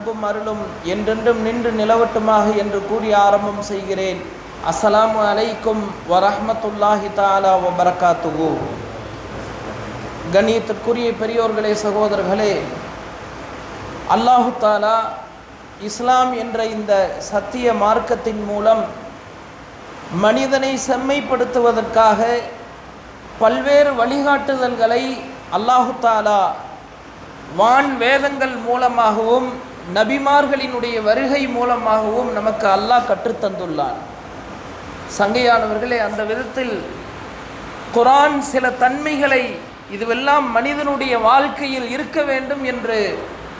அன்பும் அருளும் என்றென்றும் நின்று நிலவட்டுமாக என்று கூறி ஆரம்பம் செய்கிறேன். அஸ்ஸலாமு அலைக்கும் வரஹமத்துல்லாஹி தாலா வபரகாத்துகு கணியத்திற்குரிய பெரியோர்களே சகோதரர்களே அல்லாஹு தாலா இஸ்லாம் என்ற இந்த சத்திய மார்க்கத்தின் மூலம் மனிதனை செம்மைப்படுத்துவதற்காக பல்வேறு வழிகாட்டுதல்களை அல்லாஹு தாலா வான் வேதங்கள் மூலமாகவும் நபிமார்களினுடைய வருகை மூலமாகவும் நமக்கு அல்லாஹ் கற்றுத்தந்துள்ளான். சங்கையானவர்களே அந்த விதத்தில் குரான் சில தன்மைகளை இதுவெல்லாம் மனிதனுடைய வாழ்க்கையில் இருக்க வேண்டும் என்று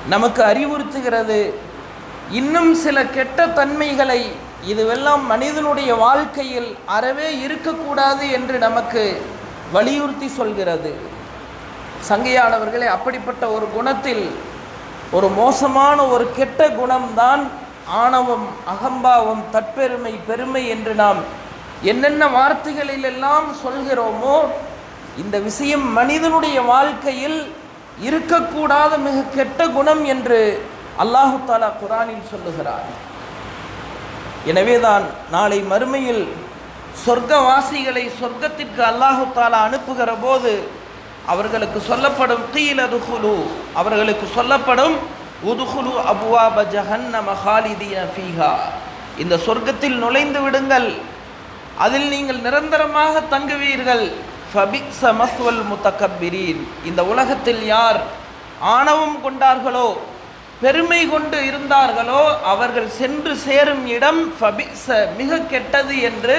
நமக்கு அறிவுறுத்துகிறது. இன்னும் சில கெட்ட தன்மைகளை இதுவெல்லாம் மனிதனுடைய வாழ்க்கையில் அறவே இருக்கக்கூடாது என்று நமக்கு வலியுறுத்தி சொல்கிறது. சங்கையானவர்களே அப்படிப்பட்ட ஒரு குணத்தில் ஒரு மோசமான ஒரு கெட்ட குணம்தான் ஆணவம் அகம்பாவம் தற்பெருமை பெருமை என்று நாம் என்னென்ன வார்த்தைகளில் எல்லாம் சொல்கிறோமோ இந்த விஷயம் மனிதனுடைய வாழ்க்கையில் இருக்கக்கூடாத மிக கெட்ட குணம் என்று அல்லாஹு தாலா குரானில் சொல்லுகிறார். எனவேதான் நாளை மறுமையில் சொர்க்கவாசிகளை சொர்க்கத்திற்கு அல்லாஹு தாலா அனுப்புகிற போது அவர்களுக்கு சொல்லப்படும் கீலதுகுலு அவர்களுக்கு சொல்லப்படும் உதுகுலு அபுவாப ஜஹன்னம மஹாலிதீன ஃபீஹா. இந்த சொர்க்கத்தில் நுழைந்து விடுங்கள். அதில் நீங்கள் நிரந்தரமாக தங்குவீர்கள். ஃபபிக்ஸ மஸ்வல் முத்தக்கபிரீன் இந்த உலகத்தில் யார் ஆணவம் கொண்டார்களோ பெருமை கொண்டு இருந்தார்களோ அவர்கள் சென்று சேரும் இடம் ஃபபிக்ஸ மிக கெட்டது என்று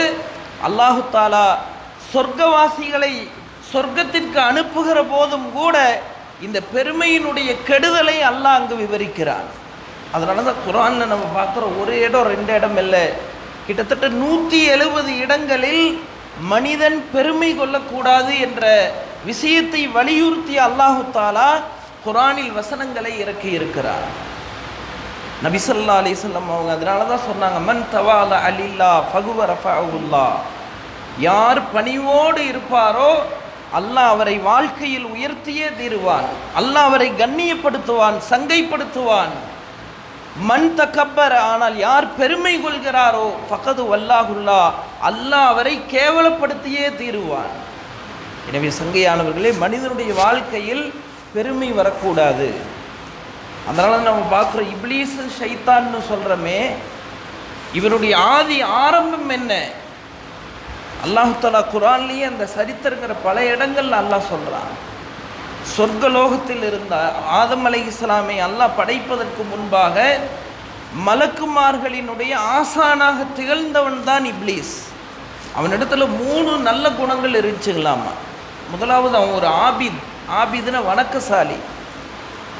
அல்லாஹு தாலா சொர்க்கவாசிகளை சொர்க்கத்திற்கு அனுப்புகிற போதும் கூட இந்த பெருமையினுடைய கெடுதலை அல்லாஹ் அங்கு விவரிக்கிறான். அதனால தான் குரானில் நம்ம பார்க்குறோம் ஒரு இடம் ரெண்டு இடம் இல்லை. கிட்டத்தட்ட நூற்றி எழுபது இடங்களில் மனிதன் பெருமை கொள்ளக்கூடாது என்ற விஷயத்தை வலியுறுத்தி அல்லாஹு தாலா குரானில் வசனங்களை இறக்கி இருக்கிறார் நபிசல்லா அலிசல்லம் அவங்க அதனால தான் சொன்னாங்க மன் தவால அலில்லா ஃபகுவ ரஃபா யார் பணிவோடு இருப்பாரோ அல்லாஹ் அவரை வாழ்க்கையில் உயர்த்தியே தீருவான். அல்லாஹ் அவரை கண்ணியப்படுத்துவான் சங்கைப்படுத்துவான். மண் தக்கப்பர் ஆனால் யார் பெருமை கொள்கிறாரோ ஃபகது வல்லாஹுல்லா அல்லாஹ் அவரை கேவலப்படுத்தியே தீருவான். எனவே சங்கையானவர்களே மனிதனுடைய வாழ்க்கையில் பெருமை வரக்கூடாது. அதனால நம்ம பார்க்குறோம் இப்லீஸ் ஷைத்தான்னு சொல்கிறோமே இவருடைய ஆதி ஆரம்பம் என்ன? அல்லாஹாலா குரான்லேயே அந்த சரித்திரங்கிற பல இடங்கள்ல அல்லாஹ் சொல்கிறான் சொர்க்கலோகத்தில் இருந்த ஆதம் அலை இஸ்லாமை அல்லாஹ் படைப்பதற்கு முன்பாக மலக்குமார்களினுடைய ஆசானாக திகழ்ந்தவன் தான் இப்ளீஸ். அவனிடத்துல மூணு நல்ல குணங்கள் இருந்துச்சுங்களாமா. முதலாவது அவன் ஒரு ஆபித் ஆபிதுன வணக்கசாலி.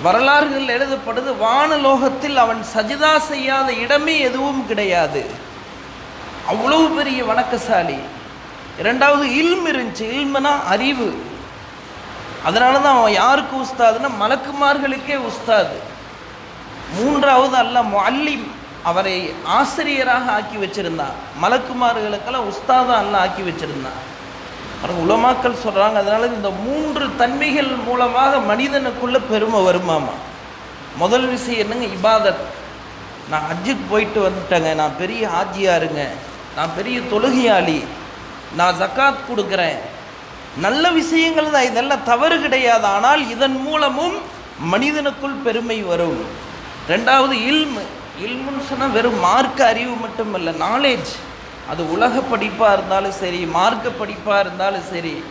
வரலாறுகள் எழுதப்படுது வானலோகத்தில் அவன் சஜிதா செய்யாத இடமே எதுவும் கிடையாது. அவ்வளவு பெரிய வணக்கசாலி. இரண்டாவது இல்ம் இருந்துச்சு. இல்முனா அறிவு. அதனால தான் அவன் யாருக்கு உஸ்தாதுன்னா மலக்குமார்களுக்கே உஸ்தாது. மூன்றாவது அல்ல மல்லிம் அவரை ஆசிரியராக ஆக்கி வச்சிருந்தான் மலக்குமார்களுக்கெல்லாம் உஸ்தாதான் அல்ல ஆக்கி வச்சிருந்தான் அப்புறம் உலமாக்கள் சொல்கிறாங்க அதனால இந்த மூன்று தன்மைகள் மூலமாக மனிதனுக்குள்ளே பெருமை வருமாமா? முதல் விஷயம் என்னங்க? இபாதத். நான் ஹஜ்ஜுக்கு போயிட்டு வந்துட்டேங்க. நான் பெரிய ஆஜியாருங்க நான் பெரிய தொழுகையாளி. நான் ஜக்காத் கொடுக்குறேன். நல்ல விஷயங்கள் தான் இதெல்லாம் தவறு கிடையாது. ஆனால் இதன் மூலமும் மனிதனுக்குள் பெருமை வரும். ரெண்டாவது இல்மு. இல்முன்னு சொன்னால் வெறும் மார்க்க அறிவு மட்டும் இல்லை நாலேஜ் அது உலக படிப்பாக இருந்தாலும் சரி மார்க்க படிப்பாக இருந்தாலும் சரி.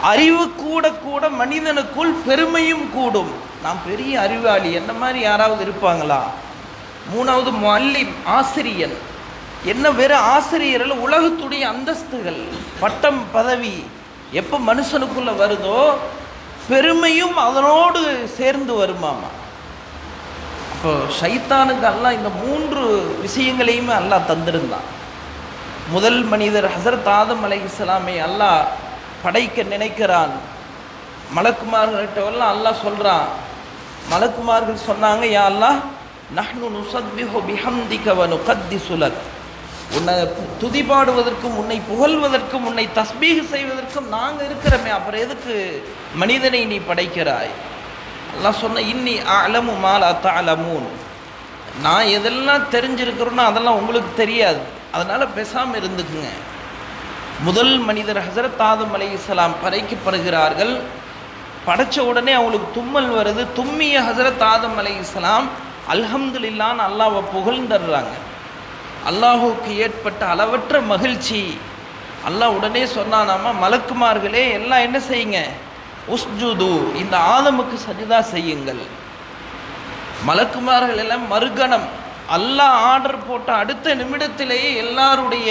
அறிவு கூட கூட மனிதனுக்குள் பெருமையும் கூடும். நான் பெரிய அறிவாளி என்ன மாதிரி யாராவது இருப்பாங்களா? மூணாவது மல்லிம் ஆசிரியன். என்ன வெறும் ஆசிரியர்கள் உலகத்துடைய அந்தஸ்துகள் பட்டம் பதவி எப்போ மனுஷனுக்குள்ளே வருதோ பெருமையும் அதனோடு சேர்ந்து வருமாமா? இப்போ ஷைத்தானுக்கு அல்லா இந்த மூன்று விஷயங்களையுமே அல்லாஹ் தந்திருந்தான். முதல் மனிதர் ஹசரத் ஆதம் அலை இஸ்லாமை அல்லாஹ் படைக்க நினைக்கிறான். மலக்குமார்கள்ட்டெல்லாம் அல்லாஹ் சொல்கிறான் மலக்குமார்கள் சொன்னாங்க யா அல்லாஹ் நஹ்னு நுசத்பிஹு பிஹம்திக கத்தி சுலக் உன்னை துதி பாடுவதற்கும் உன்னை புகழ்வதற்கும் உன்னை தஸ்பீக செய்வதற்கும் நாங்கள் இருக்கிறோமே. அப்புறம் எதுக்கு மனிதனை நீ படைக்கிறாய்? எல்லாம் சொன்ன இன்னி அலமு மாலா தலமூன் நான் எதெல்லாம் தெரிஞ்சிருக்கிறோன்னா அதெல்லாம் உங்களுக்கு தெரியாது. அதனால் பேசாமல் இருந்துக்குங்க. முதல் மனிதர் ஹசரத் ஆதம் இஸ்லாம் படைக்கப்படுகிறார்கள் படைச்ச உடனே அவங்களுக்கு தும்மல் வருது. தும்மிய ஹசரத் ஆதம் அலைஹிஸ்ஸலாம் அல்ஹம்துலில்லான்னு அல்லாவை புகழ்ந்துடுறாங்க. அல்லாஹுக்கு ஏற்பட்ட அளவற்ற மகிழ்ச்சி. அல்லாஹ் உடனே சொன்னானாமா மலக்குமார்களே எல்லாம் என்ன செய்யுங்க? உஸ்ஜுது இந்த ஆதமுக்கு சஜிதா செய்யுங்கள். மலக்குமார்கள் எல்லாம் மறுகணம். அல்லாஹ் ஆர்டர் போட்ட அடுத்த நிமிடத்திலேயே எல்லாருடைய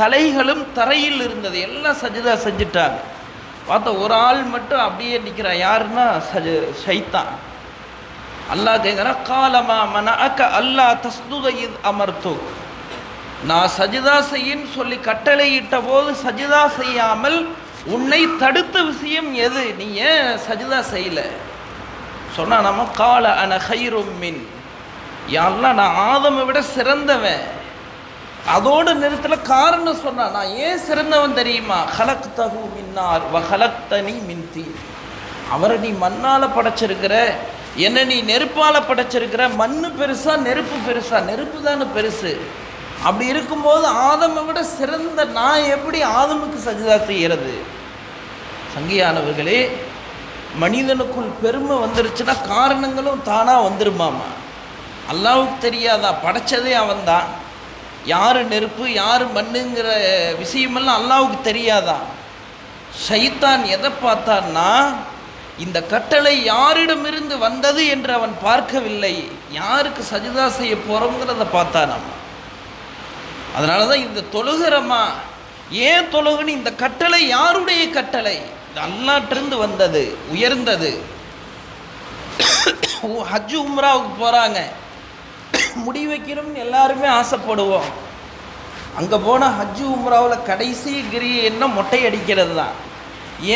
தலைகளும் தரையில் இருந்தது. எல்லாம் சஜிதா செஞ்சுட்டாங்க. பார்த்தா ஒரு ஆள் மட்டும் அப்படியே நிற்கிறான் யாருன்னா? சஜ சைத்தான். அல்லாஹ் கேட்குறான் காலமா மன அக்க அல்லாஹ் தஸ்துத இத் அமர்த்து நான் சஜிதா செய்யின்னு சொல்லி கட்டளையிட்ட போது சஜிதா செய்யாமல் உன்னை தடுத்த விஷயம் எது? நீ ஏன் சஜிதா செய்யல? சொன்னா நம்ம கால அன ஹைரும் மின். யாரெல்லாம் நான் ஆதமை விட சிறந்தவன்? அதோட நிறுத்தல காரணம் சொன்னா நான் ஏன் சிறந்தவன் தெரியுமா? ஹலக் தகு மின்னார் வ ஹலக்தனி மின்தி. அவரை நீ மண்ணால் படைச்சிருக்கிற என்ன நீ நெருப்பால் படைச்சிருக்கிற மண்ணு பெருசா நெருப்பு பெருசா நெருப்பு தானே பெருசு. அப்படி இருக்கும்போது ஆதமை விட சிறந்த நான் எப்படி ஆதமுக்கு சஜிதா செய்கிறது? சங்கியானவர்களே மனிதனுக்குள் பெருமை வந்துருச்சுன்னா காரணங்களும் தானாக வந்துருமாமா? அல்லாவுக்கு தெரியாதா? படைச்சதே அவன்தான். யார் நெருப்பு யார் மண்ணுங்கிற விஷயமெல்லாம் அல்லாவுக்கு தெரியாதா? சைத்தான் எதை பார்த்தான்னா இந்த கட்டளை யாரிடமிருந்து வந்தது என்று அவன் பார்க்கவில்லை. யாருக்கு சஜிதா செய்ய போகிறோங்கிறத பார்த்தானாம். அதனால தான் இந்த தொழுகிறமா ஏன் தொழுகுன்னு? இந்த கட்டளை யாருடைய கட்டளை? இது அல்லாட்டிருந்து வந்தது உயர்ந்தது. ஹஜ்ஜு உம்ராவுக்கு போகிறாங்க முடி வைக்கணும்னு எல்லாருமே ஆசைப்படுவோம். அங்கே போனால் ஹஜ்ஜு உம்ராவில் கடைசி கிரி என்ன? மொட்டை அடிக்கிறது தான்.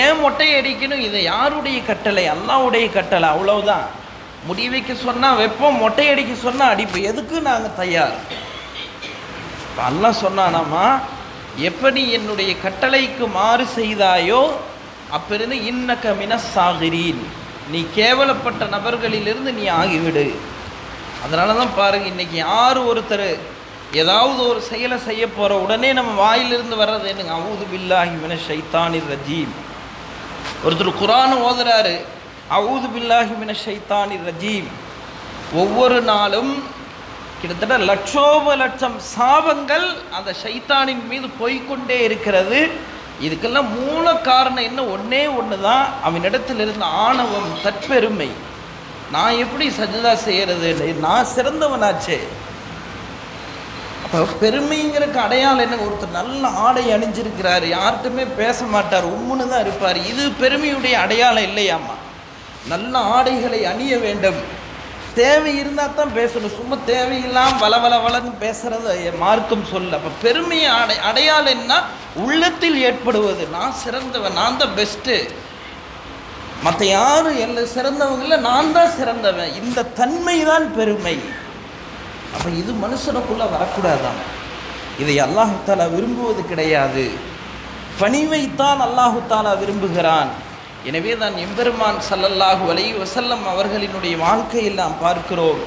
ஏன் மொட்டை அடிக்கணும் இது யாருடைய கட்டளை? அல்லாவுடைய கட்டளை அவ்வளவுதான். முடி வைக்க சொன்னால் வைப்போம் மொட்டை அடிக்க சொன்னால் அடிப்போம் எதுக்கு நாங்கள் தயார்? இப்ப அல்லாஹ் சொன்னானாமா எப்படி என்னுடைய கட்டளைக்கு மாறு செய்தாயோ அப்பிருந்து இன்னக்க மினசாகிறீன் நீ கேவலப்பட்ட நபர்களிலிருந்து நீ ஆகிவிடு. அதனால தான் பாருங்கள் இன்றைக்கி யார் ஒருத்தர் ஏதாவது ஒரு செயலை செய்ய போகிற உடனே நம்ம வாயிலிருந்து வர்றது என்னங்க? அவுது பில்லாஹி மின ஷைத்தானிர் ரஜீம். ஒருத்தர் குரான் ஓதுறாரு அவுது பில்லாஹி மின ஷைத்தானிர் ரஜீம். ஒவ்வொரு நாளும் கிட்டத்தட்ட லட்சோப லட்சம் சாபங்கள் அந்த சைத்தானின் மீது போய்க்கொண்டே இருக்கிறது. இதுக்கெல்லாம் மூல காரணம் என்ன? ஒன்றே ஒன்று தான் அவனிடத்தில் இருந்த ஆணவம் தற்பெருமை. நான் எப்படி சஜிதா செய்கிறது நான் சிறந்தவனாச்சே. அப்போ பெருமைங்கிறக்கு அடையாளம் என்ன? ஒருத்தர் நல்ல ஆடை அணிஞ்சிருக்கிறாரு. யார்கிட்டுமே பேச மாட்டார். உம்முன்னு தான் இருப்பார். இது பெருமையுடைய அடையாளம் இல்லையாம்மா. நல்ல ஆடைகளை அணிய வேண்டும். தேவை இருந்தால் தான் பேசணும். சும்மா தேவையில்லாம் வள வள வளன்னு பேசுகிறத மார்க்கம் சொல்ல. அப்போ பெருமையை அடை அடையாளம் என்ன? உள்ளத்தில் ஏற்படுவது. நான் சிறந்தவன் நான் தான் பெஸ்ட்டு மற்ற யாரும் என்ன சிறந்தவங்கள நான் தான் சிறந்தவன். இந்த தன்மை தான் பெருமை. அப்போ இது மனுஷனுக்குள்ளே வரக்கூடாதான். இதை அல்லாஹு தாலா விரும்புவது கிடையாது. பணிவைத்தான் அல்லாஹு தாலா விரும்புகிறான். எனவே தான் எம்பெருமான் சல்லல்லாஹு அலை வசல்லம் அவர்களினுடைய வாழ்க்கையில் நாம் பார்க்கிறோம்.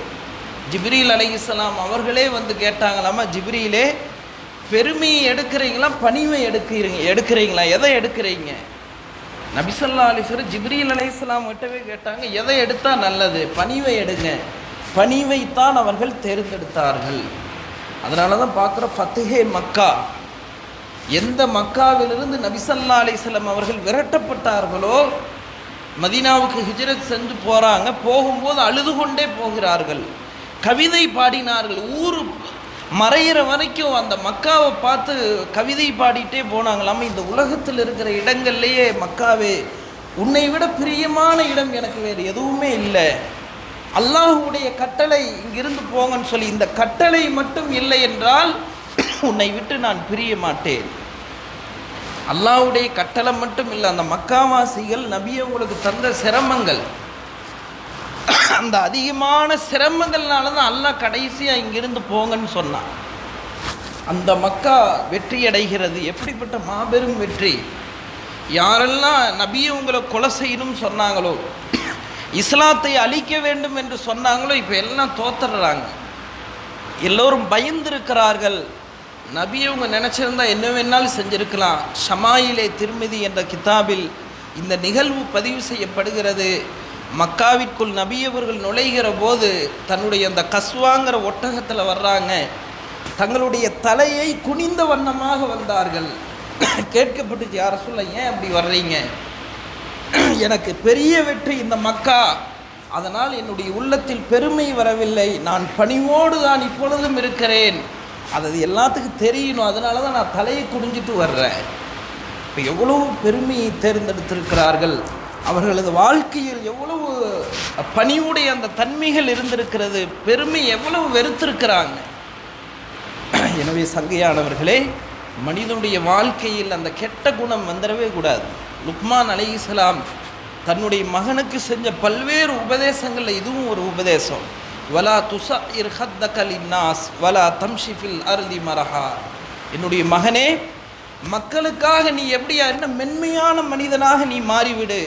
ஜிப்ரீல் அலைஹிஸ்ஸலாம் அவர்களே வந்து கேட்டாங்களாமா ஜிப்ரீலே பெருமையை எடுக்கிறீங்களா பணிவை எடுக்கிறீங்க எடுக்கிறீங்களா எதை எடுக்கிறீங்க? நபிசல்லா அலிஸ்வரர் ஜிப்ரீல் அலைஹிஸ்ஸலாம் கிட்டவே கேட்டாங்க எதை எடுத்தால் நல்லது? பணிவை எடுங்க. பணிவைத்தான் அவர்கள் தேர்ந்தெடுத்தார்கள். அதனால தான் பார்க்குற ஃபத்தேஹே மக்கா எந்த மக்காவிலிருந்து நபிசல்லா அலிஸ்லாம் அவர்கள் விரட்டப்பட்டார்களோ மதீனாவுக்கு ஹிஜ்ரத் சென்று போகிறாங்க போகும்போது அழுது கொண்டே போகிறார்கள். கவிதை பாடினார்கள். ஊர் மறையிற வரைக்கும் அந்த மக்காவை பார்த்து கவிதை பாடிட்டே போனாங்களாம். இந்த உலகத்தில் இருக்கிற இடங்கள்லேயே மக்காவே உன்னை விட பிரியமான இடம் எனக்கு வேறு எதுவுமே இல்லை. அல்லாஹுடைய கட்டளை இங்கிருந்து போங்கன்னு சொல்லி இந்த கட்டளை மட்டும் இல்லை என்றால் உன்னை விட்டு நான் பிரிய மாட்டேன். அல்லாஹ்வுடைய கட்டளம் மட்டும் இல்லை அந்த மக்காவாசிகள் நபியை உங்களுக்கு தந்த சிரமங்கள். அந்த அதிகமான சிரமங்கள்னால தான் அல்லாஹ் கடைசியாக இங்கிருந்து போங்கன்னு சொன்னான். அந்த மக்கா வெற்றி அடைகிறது எப்படிப்பட்ட மாபெரும் வெற்றி? யாரெல்லாம் நபியை உங்களை கொலை செய்யணும்னு சொன்னாங்களோ இஸ்லாத்தை அழிக்க வேண்டும் என்று சொன்னாங்களோ இப்போ எல்லாம் தோத்துடுறாங்க. எல்லோரும் பயந்திருக்கிறார்கள் நபி அவங்க நினச்சிருந்தா என்ன வேணாலும் செஞ்சுருக்கலாம். ஷமாயிலே திருமிதி என்ற கிதாபில் இந்த நிகழ்வு பதிவு செய்யப்படுகிறது. மக்காவிற்குள் நபி அவர்கள் நுழைகிற போது தன்னுடைய அந்த கஸ்வாங்கிற ஒட்டகத்தில் வர்றாங்க. தங்களுடைய தலையை குனிந்த வண்ணமாக வந்தார்கள். கேட்கப்பட்டுச்சு யார சொல்ல ஏன் அப்படி வர்றீங்க? எனக்கு பெரிய வெற்றி இந்த மக்கா. அதனால் என்னுடைய உள்ளத்தில் பெருமை வரவில்லை. நான் பணிவோடு தான் இப்பொழுதும் இருக்கிறேன். அது எல்லாத்துக்கும் தெரியணும். அதனால தான் நான் தலையை குடிஞ்சிட்டு வர்றேன். இப்போ எவ்வளவு பெருமையை தேர்ந்தெடுத்திருக்கிறார்கள். அவர்களது வாழ்க்கையில் எவ்வளவு பணியுடைய அந்த தன்மைகள் இருந்திருக்கிறது. பெருமை எவ்வளவு வெறுத்திருக்கிறாங்க. எனவே சங்கையானவர்களே மனிதனுடைய வாழ்க்கையில் அந்த கெட்ட குணம் வந்துடவே கூடாது. லுக்மான் அலைஹிஸ்ஸலாம் தன்னுடைய மகனுக்கு செஞ்ச பல்வேறு உபதேசங்களில் இதுவும் ஒரு உபதேசம். வலா துசா இர்ஹத்தகல் இன்னாஸ் வலா தம்ஷிஃபில் அருதி மரஹா. என்னுடைய மகனே மக்களுக்காக நீ எப்படியா என்ன மென்மையான மனிதனாக நீ மாறிவிடு.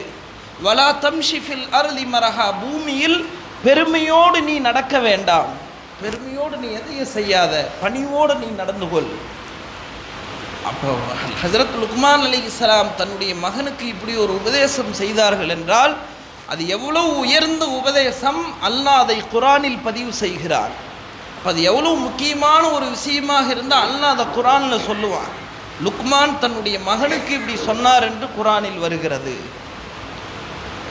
வலா தம்ஷிஃபில் அருதி மரஹா பூமியில் பெருமையோடு நீ நடக்க வேண்டாம். பெருமையோடு நீ எதையும் செய்யாத பணிவோடு நீ நடந்து கொள். அப்போ ஹசரத் லுக்மான் அலி இஸ்லாம் தன்னுடைய மகனுக்கு இப்படி ஒரு உபதேசம் செய்தார்கள் என்றால் அது எவ்வளோ உயர்ந்த உபதேசம் அல்லாஹ் அதை குரானில் பதிவு செய்கிறார் அப்போ அது எவ்வளோ முக்கியமான ஒரு விஷயமாக இருந்தால் அல்லாஹ் அதை குரானில் சொல்லுவான். லுக்மான் தன்னுடைய மகனுக்கு இப்படி சொன்னார் என்று குரானில் வருகிறது.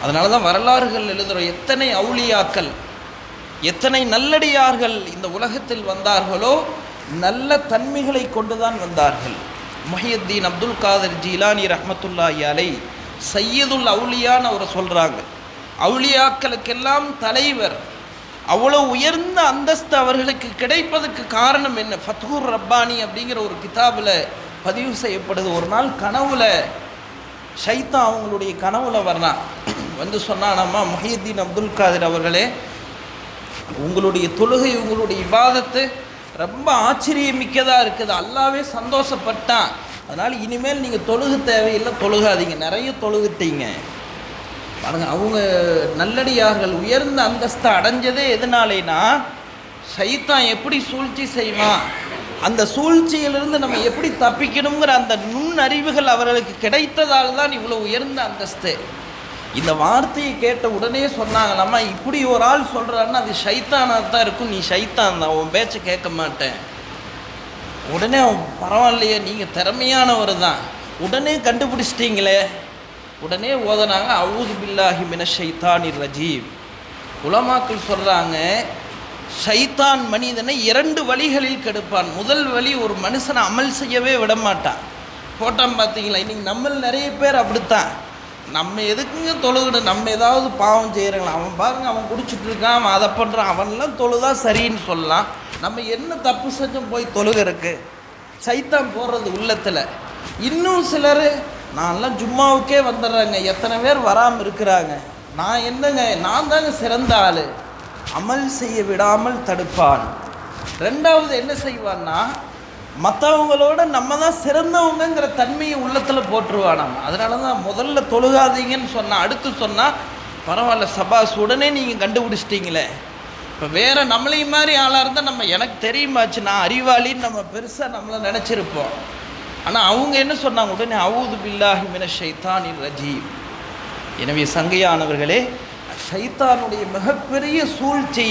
அதனால தான் வரலாறுகள் எழுதுகிறோம் எத்தனை அவுளியாக்கள் எத்தனை நல்லடியார்கள் இந்த உலகத்தில் வந்தார்களோ நல்ல தன்மைகளை கொண்டுதான் வந்தார்கள். முஹியத்தீன் அப்துல் காதர் ஜீலானி ரஹ்மத்துல்லாஹி அலை சையதுல் அவுலியான்னு அவரை சொல்கிறாங்க அவுலியாக்களுக்கெல்லாம் தலைவர். அவ்வளோ உயர்ந்த அந்தஸ்து அவர்களுக்கு கிடைப்பதற்கு காரணம் என்ன? ஃபத்ஹூர் ரப்பானி அப்படிங்கிற ஒரு கிதாபில் பதிவு செய்யப்படுது. ஒரு நாள் கனவுல ஷைத்தா அவங்களுடைய கனவுல வர்றான். வந்து சொன்னானாம்மா முஹியத்தீன் அப்துல் காதிர் அவர்களே உங்களுடைய தொழுகை உங்களுடைய விவாதத்து ரொம்ப ஆச்சரியமிக்கதாக இருக்குது. அல்லாவே சந்தோஷப்பட்டான். அதனால் இனிமேல் நீங்கள் தொழுகு தேவையில்லை தொழுகாதீங்க. நிறைய தொழுகிட்டீங்க பாருங்க அவங்க நல்லடியார்கள் உயர்ந்த அந்தஸ்தை அடைஞ்சதே எதனாலேனா சைத்தான் எப்படி சூழ்ச்சி செய்வான் அந்த சூழ்ச்சியிலிருந்து நம்ம எப்படி தப்பிக்கணுங்கிற அந்த நுண்ணறிவுகள் அவர்களுக்கு கிடைத்ததால் தான் இவ்வளோ உயர்ந்த அந்தஸ்து. இந்த வார்த்தையை கேட்ட உடனே சொன்னாங்களாம்மா இப்படி ஒரு ஆள் சொல்கிறாருன்னா அது சைத்தானாக தான் இருக்கும். நீ சைத்தான் தான் உன் பேச்சை கேட்க மாட்டேன். உடனே அவன் பரவாயில்லையே நீங்கள் திறமையானவர் தான். உடனே கண்டுபிடிச்சிட்டிங்களே. உடனே ஓதனாங்க அவுது பில்லாஹி மின ஷைத்தானி ரஜீம். உலமாக்கள் சொல்கிறாங்க ஷைத்தான் மனிதனை இரண்டு வழிகளில் கெடுப்பான். முதல் வழி ஒரு மனுஷனை அமல் செய்யவே விட மாட்டான் போட்டான் பார்த்தீங்களா இன்னைக்கு நம்ம நிறைய பேர் அப்படித்தான். நம்ம எதுக்குங்க தொழுகணும் நம்ம ஏதாவது பாவம் செய்கிறங்களா அவன் பாருங்க அவன் குடிச்சிட்டு இருக்கான் அவன் அதை பண்ணுறான் அவன்லாம் தொழுதா சரின்னு சொல்லலாம். நம்ம என்ன தப்பு செஞ்சோம் போய் தொழுகிறக்கு சைத்தான் போடுறது உள்ளத்தில். இன்னும் சிலர் நான்லாம் ஜும்மாவுக்கே வந்துடுறேங்க. எத்தனை பேர் வராமல் இருக்கிறாங்க. நான் என்னங்க நான் தாங்க சிறந்த ஆள். அமல் செய்ய விடாமல் தடுப்பான். ரெண்டாவது என்ன செய்வான்னா மற்றவங்களோட நம்ம தான் சிறந்தவங்கங்கிற தன்மையை உள்ளத்தில் போட்டுருவானாம் அதனால தான் முதல்ல தொழுகாதீங்கன்னு சொன்னால் அடுத்து சொன்னால் பரவாயில்ல சபாஸ் உடனே நீங்கள் கண்டுபிடிச்சிட்டிங்களே. இப்போ வேறு நம்மளையும் மாதிரி ஆளாக இருந்தால் நம்ம எனக்கு தெரியுமாச்சு நான் அறிவாளின்னு நம்ம பெருசாக நம்மளை நினச்சிருப்போம். ஆனால் அவங்க என்ன சொன்னாங்க? உடனே அவுது பில்லாஹி மின ஷைத்தானின் ரஜீவ் எனவே சங்கையானவர்களே ஷைத்தானுடைய மிகப்பெரிய சூழ்ச்சி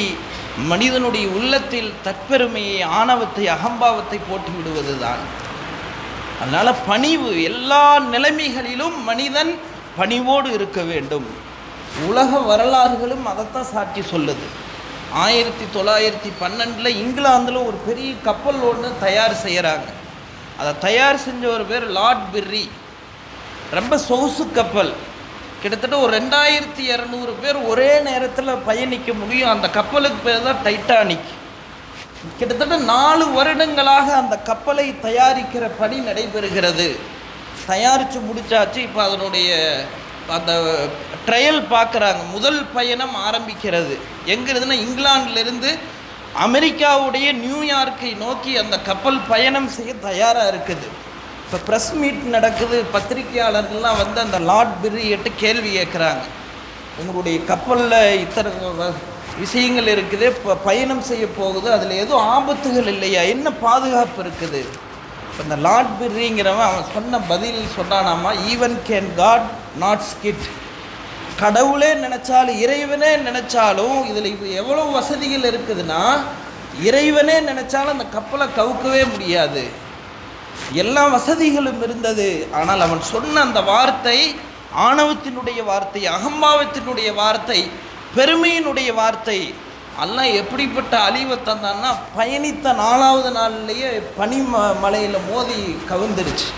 மனிதனுடைய உள்ளத்தில் தற்பெருமையை ஆணவத்தை அகம்பாவத்தை போட்டு விடுவது தான் அதனால் பணிவு எல்லா நிலைமைகளிலும் மனிதன் பணிவோடு இருக்க வேண்டும். உலக வரலாறுகளும் அதைத்தான் சாட்சி சொல்லுது. ஆயிரத்தி தொள்ளாயிரத்தி பன்னெண்டில் இங்கிலாந்தில் ஒரு பெரிய கப்பல் ஒன்று தயார் செய்கிறாங்க அதை தயார் செஞ்ச ஒரு பேர் லார்ட் பிர்ரி. ரொம்ப சொகுசு கப்பல். கிட்டத்தட்ட ஒரு ரெண்டாயிரத்தி இரநூறு பேர் ஒரே நேரத்தில் பயணிக்க முடியும். அந்த கப்பலுக்கு பேர் தான் டைட்டானிக். கிட்டத்தட்ட நாலு வருடங்களாக அந்த கப்பலை தயாரிக்கிற பணி நடைபெறுகிறது. தயாரித்து முடிச்சாச்சு. இப்போ அதனுடைய அந்த ட்ரையல் பார்க்குறாங்க. முதல் பயணம் ஆரம்பிக்கிறது. எங்கே இங்கிலாண்டிலிருந்து இங்கிலாந்துலேருந்து அமெரிக்காவுடைய நியூயார்க்கை நோக்கி அந்த கப்பல் பயணம் செய்ய தயாராக இருக்குது. இப்போ ப்ரெஸ் மீட் நடக்குது பத்திரிகையாளர்கள்லாம் வந்து அந்த லார்ட் பிரியிட்டு கேள்வி கேட்குறாங்க உங்களுடைய கப்பலில் இத்தனை விஷயங்கள் இருக்குது இப்போ பயணம் செய்ய போகுது அதில் எதுவும் ஆபத்துகள் இல்லையா? என்ன பாதுகாப்பு இருக்குது? இப்போ இந்த லார்ட் பிரிங்கிறவன் அவன் சொன்ன பதில் சொன்னானாமா? Even can God not skid கடவுளே நினைச்சாலும் இறைவனே நினைச்சாலும் இதில் இப்போ எவ்வளோ வசதிகள் இருக்குதுன்னா இறைவனே நினைச்சாலும் அந்த கப்பலை கவுக்கவே முடியாது. எல்லா வசதிகளும் இருந்தது. ஆனால் அவன் சொன்ன அந்த வார்த்தை ஆணவத்தினுடைய வார்த்தை அகம்பாவத்தினுடைய வார்த்தை பெருமையினுடைய வார்த்தை அல்லாஹ் எப்படிப்பட்ட அழிவை தந்தான்னா பயணித்த நாலாவது நாள்லேயே பனி ம மலையில் மோதி கவிழ்ந்துருச்சு.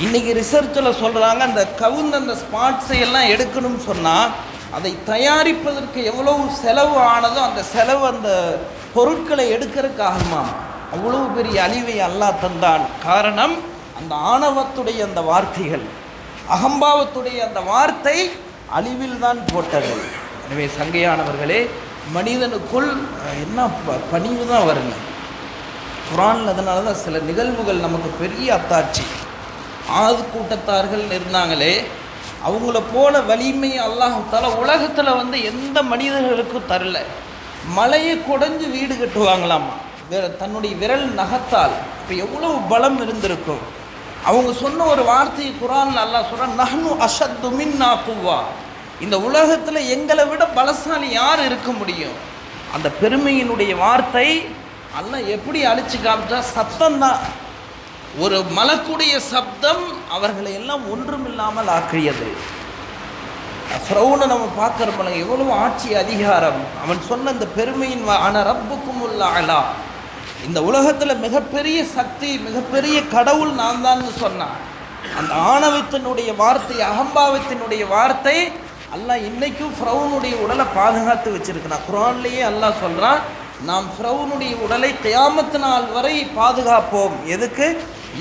இன்றைக்கி ரிசர்ச்சில் சொல்கிறாங்க அந்த கவுந்த அந்த ஸ்பாட்ஸை எல்லாம் எடுக்கணும்னு சொன்னால் அதை தயாரிப்பதற்கு எவ்வளவு செலவு ஆனதோ அந்த செலவு அந்த பொருட்களை எடுக்கிறதுக்கு எடுக்கிறதுக்காகமாம் அவ்வளவு பெரிய அழிவை அல்லா தந்தான் காரணம் அந்த ஆணவத்துடைய அந்த வார்த்தைகள். அகம்பாவத்துடைய அந்த வார்த்தை அழிவில் தான் போட்டது. எனவே சங்கையானவர்களே மனிதனுக்குள் என்ன ப- பணிவு தான் வருங்க. குரானில் அதனால தான் சில நிகழ்வுகள் நமக்கு பெரிய அத்தாட்சி. ஆது கூட்டத்தார்கள் இருந்தாங்களே அவங்கள போல வலிமை அல்லாஹால உலகத்தில் வந்து எந்த மனிதர்களுக்கும் தரல. மலையை குடைஞ்சு வீடு கட்டுவாங்களாமா? வேற தன்னுடைய விரல் நகத்தால் இப்போ எவ்வளவு பலம் இருந்திருக்கும்? அவங்க சொன்ன ஒரு வார்த்தையை குரான் நல்லா சொல்கிறான் நஹ்னு அஷத்து மின் நாக்குவா இந்த உலகத்தில் எங்களை விட பலசாலி யார் இருக்க முடியும்? அந்த பெருமையினுடைய வார்த்தை அல்ல எப்படி அழிச்சு காமிச்சா சத்தம்தான். ஒரு மலக்குடைய சப்தம் அவர்களை எல்லாம் ஒன்றுமில்லாமல் ஆக்கியது. ஃப்ரௌனை நம்ம பார்க்குறப்பல எவ்வளோ ஆட்சி அதிகாரம். அவன் சொன்ன இந்த பெருமையின் ஆன ரப்புக்கும் உள்ள அலா. இந்த உலகத்தில் மிகப்பெரிய சக்தி மிகப்பெரிய கடவுள் நான் தான் சொன்னான். அந்த ஆணவத்தினுடைய வார்த்தை அகம்பாவத்தினுடைய வார்த்தை அல்லாஹ் இன்னைக்கும் ஃப்ரௌனுடைய உடலை பாதுகாத்து வச்சிருக்கிறான். குரான்லேயே அல்லாஹ் சொல்கிறான் நாம் ஃப்ரௌனுடைய உடலை கியாமத்து நாள் வரை பாதுகாப்போம். எதுக்கு?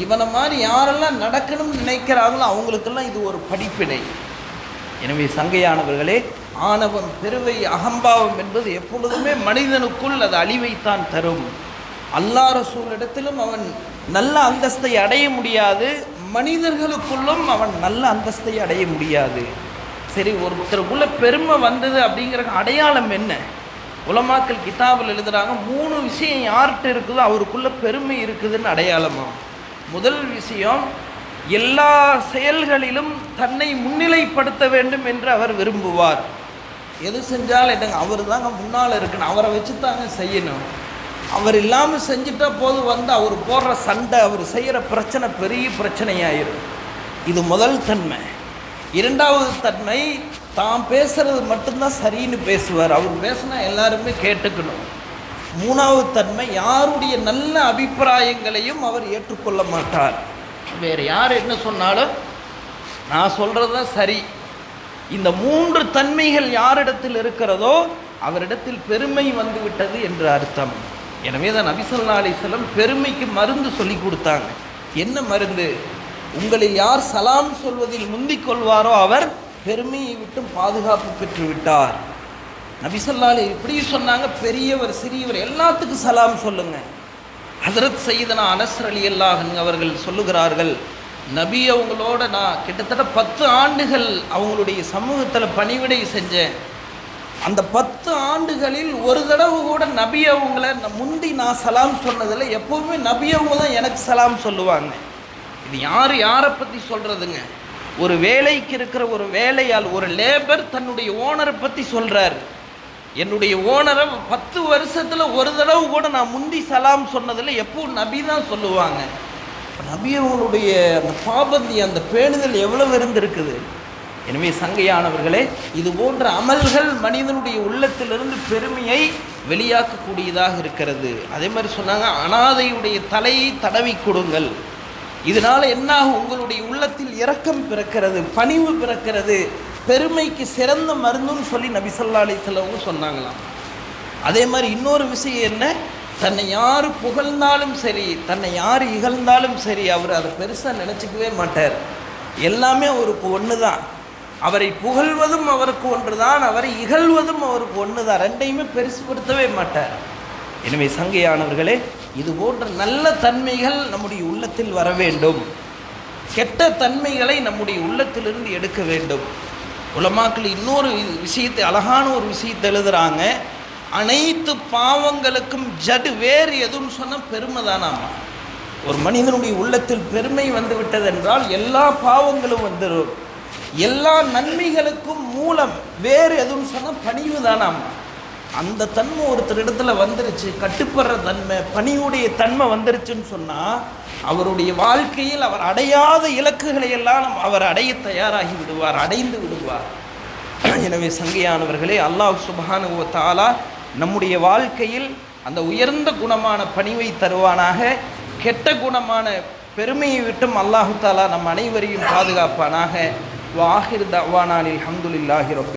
இவனை மாதிரி யாரெல்லாம் நடக்கணும்னு நினைக்கிறாங்களோ அவங்களுக்கெல்லாம் இது ஒரு படிப்பினை. எனவே சங்கையானவர்களே ஆணவம் பெருவை அகம்பாவம் என்பது எப்பொழுதுமே மனிதனுக்குள் அது அழிவைத்தான் தரும். அல்லா ரசூலிடத்திலும் அவன் நல்ல அந்தஸ்தை அடைய முடியாது மனிதர்களுக்குள்ளும் அவன் நல்ல அந்தஸ்தை அடைய முடியாது. சரி ஒருத்தருக்குள்ள பெருமை வந்தது அப்படிங்கிற அடையாளம் என்ன? உலமாக்கல் கிதாபில் எழுதுகிறாங்க மூணு விஷயம் யார்கிட்ட இருக்குதோ அவருக்குள்ள பெருமை இருக்குதுன்னு அடையாளமாக முதல் விஷயம் எல்லா செயல்களிலும் தன்னை முன்னிலைப்படுத்த வேண்டும் என்று அவர் விரும்புவார். எது செஞ்சாலும் என்னங்க அவர் தாங்க முன்னால் இருக்கணும். அவரை வச்சு தாங்க செய்யணும். அவர் இல்லாமல் செஞ்சுட்டா போது வந்து அவர் போடுற சண்டை அவர் செய்கிற பிரச்சனை பெரிய பிரச்சனையாயிரும். இது முதல் தன்மை. இரண்டாவது தன்மை தான் பேசுறது மட்டும்தான் சரின்னு பேசுவார். அவர் பேசினா எல்லாருமே கேட்டுக்கணும். மூணாவது தன்மை யாருடைய நல்ல அபிப்பிராயங்களையும் அவர் ஏற்றுக்கொள்ள மாட்டார். வேறு யார் என்ன சொன்னாலும் நான் சொல்கிறது தான் சரி. இந்த மூன்று தன்மைகள் யாரிடத்தில் இருக்கிறதோ அவரிடத்தில் பெருமை வந்துவிட்டது என்று அர்த்தம். எனவே தான் நபிசல்லா அலிசல்லம் பெருமைக்கு மருந்து சொல்லி கொடுத்தாங்க. என்ன மருந்து? உங்களில் யார் சலாம் சொல்வதில் முந்திக் கொள்வாரோ அவர் பெருமையை விட்டு பாதுகாப்பு பெற்று விட்டார். நபிசல்லாலே இப்படி சொன்னாங்க பெரியவர் சிறியவர் எல்லாத்துக்கும் சலாம் சொல்லுங்க. ஹசரத் சையதனா அனஸ்ர் அலி அல்லாஹன் அவர்கள் சொல்லுகிறார்கள் நபி அவங்களோட நான் கிட்டத்தட்ட பத்து ஆண்டுகள் அவங்களுடைய சமூகத்தில் பணிவிடை செஞ்சேன். அந்த பத்து ஆண்டுகளில் ஒரு தடவை கூட நபி அவங்கள நான் முந்தி நான் சலாம் சொன்னதில் எப்போவுமே நபி அவங்க தான் எனக்கு சலாம் சொல்லுவாங்க. இது யார் யாரை பற்றி சொல்கிறதுங்க ஒரு வேலைக்கு இருக்கிற ஒரு வேலையால் ஒரு லேபர் தன்னுடைய ஓனரை பற்றி சொல்கிறார் என்னுடைய ஓனரை பத்து வருஷத்தில் ஒரு தடவை கூட நான் முந்தி சலாம் சொன்னதில் எப்போ நபி தான் சொல்லுவாங்க. நபி அவங்களுடைய அந்த பாபந்தி அந்த பேணுதல் எவ்வளவு இருந்திருக்குது? எனவே சங்கையானவர்களே இது போன்ற அமல்கள் மனிதனுடைய உள்ளத்திலிருந்து பெருமையை வெளியாக்கக்கூடியதாக இருக்கிறது. அதே மாதிரி சொன்னாங்க அனாதையுடைய தலையை தடவி கொடுங்கள். இதனால் என்னாகும்? உங்களுடைய உள்ளத்தில் இரக்கம் பிறக்கிறது பணிவு பிறக்கிறது. பெருமைக்கு சிறந்த மருந்துன்னு சொல்லி நபிசல்லா அலிசல்லவங்க சொன்னாங்களாம். அதே மாதிரி இன்னொரு விஷயம் என்ன? தன்னை யார் புகழ்ந்தாலும் சரி தன்னை யார் இகழ்ந்தாலும் சரி அவர் அதை பெருசாக நினச்சிக்கவே மாட்டார். எல்லாமே அவருக்கு ஒன்று தான் அவரை புகழ்வதும் அவருக்கு ஒன்று தான் அவரை இகழ்வதும் அவருக்கு ஒன்று தான் ரெண்டையுமே பெருசுபடுத்தவே மாட்டார். எனவே சங்கையானவர்களே இது போன்ற நல்ல தன்மைகள் நம்முடைய உள்ளத்தில் வர வேண்டும். கெட்ட தன்மைகளை நம்முடைய உள்ளத்திலிருந்து எடுக்க வேண்டும். உலமாக்கள் இன்னொரு விஷயத்தை அழகான ஒரு விஷயத்தை எழுதுறாங்க. அனைத்து பாவங்களுக்கும் ஜடு வேறு எதுவும் சொன்ன பெருமை தானாமா ஒரு மனிதனுடைய உள்ளத்தில் பெருமை வந்து விட்டதென்றால் எல்லா பாவங்களும் வந்துடும் எல்லா நன்மைகளுக்கும் மூலம் வேறு எதுவும் சொன்னால் பணிவு தானாமா அந்த தன்மை ஒருத்தர் இடத்துல வந்துருச்சு கட்டுப்படுற தன்மை பணியுடைய தன்மை வந்துருச்சுன்னு சொன்னால் அவருடைய வாழ்க்கையில் அவர் அடையாத இலக்குகளை எல்லாம் அவர் அடைய தயாராகி விடுவார் அடைந்து விடுவார். எனவே சங்கையானவர்களே அல்லாஹ் சுபானுவ தாலா நம்முடைய வாழ்க்கையில் அந்த உயர்ந்த குணமான பணிவை தருவானாக கெட்ட குணமான பெருமையை விட்டும் அல்லாஹு தாலா நம் அனைவரையும் பாதுகாப்பானாக. வாஹிர் தவானானில் அல்ஹம்துலில்லாஹி ரப்பி